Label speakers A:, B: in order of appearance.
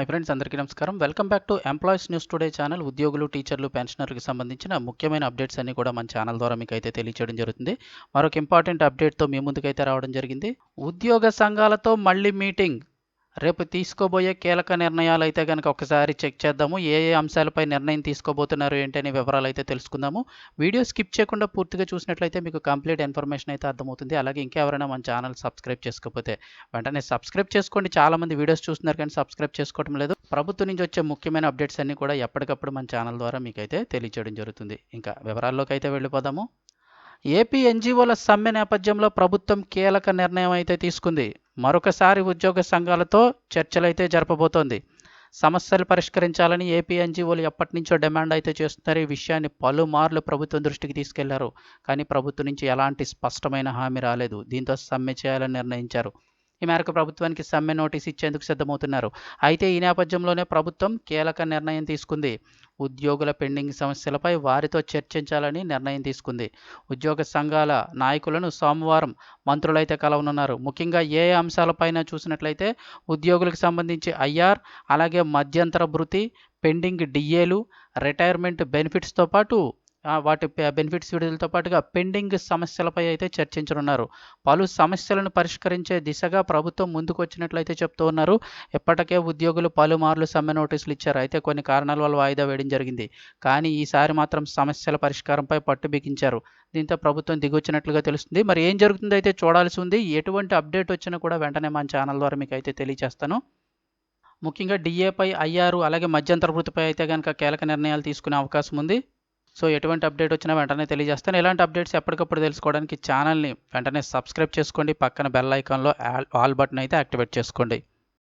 A: My friends అందరికీ నమస్కారం. Welcome back to employees news today channel. ఉద్యోగులు టీచర్లు పెన్షనర్లకు సంబంధించిన ముఖ్యమైన అప్డేట్స్ అన్ని కూడా మన ఛానల్ ద్వారా మీకు అయితే తెలియచేయడం జరుగుతుంది. మరొక ఇంపార్టెంట్ అప్డేట్తో మీ ముందుకైతే రావడం జరిగింది. ఉద్యోగ సంఘాలతో మళ్ళీ మీటింగ్. రేపు తీసుకోబోయే కీలక నిర్ణయాలు అయితే కనుక ఒకసారి చెక్ చేద్దాము. ఏ ఏ అంశాలపై నిర్ణయం తీసుకోబోతున్నారు ఏంటనే వివరాలు అయితే తెలుసుకుందాము. వీడియో స్కిప్ చేయకుండా పూర్తిగా చూసినట్లయితే మీకు కంప్లీట్ ఇన్ఫర్మేషన్ అయితే అర్థమవుతుంది. అలాగే ఇంకెవరైనా మన ఛానల్ సబ్స్క్రైబ్ చేసుకోకపోతే వెంటనే సబ్స్క్రైబ్ చేసుకోండి. చాలామంది వీడియోస్ చూస్తున్నారు కానీ సబ్స్క్రైబ్ చేసుకోవడం లేదు. ప్రభుత్వం నుంచి వచ్చే ముఖ్యమైన అప్డేట్స్ అన్నీ కూడా ఎప్పటికప్పుడు మన ఛానల్ ద్వారా మీకు అయితే తెలియచేయడం జరుగుతుంది. ఇంకా వివరాల్లోకి అయితే వెళ్ళిపోదాము. ఏపీ ఎన్జిఓల సమ్మె నేపథ్యంలో ప్రభుత్వం కీలక నిర్ణయం అయితే తీసుకుంది. మరొకసారి ఉద్యోగ సంఘాలతో చర్చలైతే జరపబోతోంది. సమస్యలు పరిష్కరించాలని ఏపీ ఎన్జిఓలు ఎప్పటి నుంచో డిమాండ్ అయితే చేస్తున్నారు. ఈ విషయాన్ని పలుమార్లు ప్రభుత్వం దృష్టికి తీసుకెళ్ళారు. కానీ ప్రభుత్వం నుంచి ఎలాంటి స్పష్టమైన హామీ రాలేదు. దీంతో సమ్మె చేయాలని నిర్ణయించారు. ఈ మేరకు ప్రభుత్వానికి సమ్మె నోటీస్ ఇచ్చేందుకు సిద్ధమవుతున్నారు. అయితే ఈ నేపథ్యంలోనే ప్రభుత్వం కీలక నిర్ణయం తీసుకుంది. ఉద్యోగుల పెండింగ్ సమస్యలపై వారితో చర్చించాలని నిర్ణయం తీసుకుంది. ఉద్యోగ సంఘాల నాయకులను సోమవారం మంత్రులైతే కలవనున్నారు. ముఖ్యంగా ఏ అంశాలపైన చూసినట్లయితే ఉద్యోగులకు సంబంధించి ఐఆర్ అలాగే మధ్యంతర భృతి పెండింగ్ డిఏలు రిటైర్మెంట్ బెనిఫిట్స్తో పాటు వాటి బెనిఫిట్స్ విడుదలతో పాటుగా పెండింగ్ సమస్యలపై అయితే చర్చించనున్నారు. పలు సమస్యలను పరిష్కరించే దిశగా ప్రభుత్వం ముందుకు వచ్చినట్లయితే చెప్తూ ఉన్నారు. ఇప్పటికే ఉద్యోగులు పలుమార్లు సమ్మె నోటీసులు ఇచ్చారు. అయితే కొన్ని కారణాల వల్ల వాయిదా వేయడం జరిగింది. కానీ ఈసారి మాత్రం సమస్యల పరిష్కారంపై పట్టు బిగించారు. దీంతో ప్రభుత్వం దిగొచ్చినట్లుగా తెలుస్తుంది. మరి ఏం జరుగుతుందో అయితే చూడాల్సి ఉంది. ఎటువంటి అప్డేట్ వచ్చినా కూడా వెంటనే మన ఛానల్ ద్వారా మీకు అయితే తెలియజేస్తాను. ముఖ్యంగా డిఏపై ఐఆర్ అలాగే మధ్యంతర వృత్తిపై అయితే కనుక కీలక నిర్ణయాలు తీసుకునే అవకాశం ఉంది. సో ఎటువంటి అప్డేట్ వచ్చినా వెంటనే తెలియజేస్తాను. ఇలాంటి అప్డేట్స్ ఎప్పటికప్పుడు తెలుసుకోవడానికి ఛానల్ని వెంటనే సబ్స్క్రైబ్ చేసుకోండి. పక్కన బెల్ ఐకాన్లో ఆల్ బటన్ అయితే యాక్టివేట్ చేసుకోండి.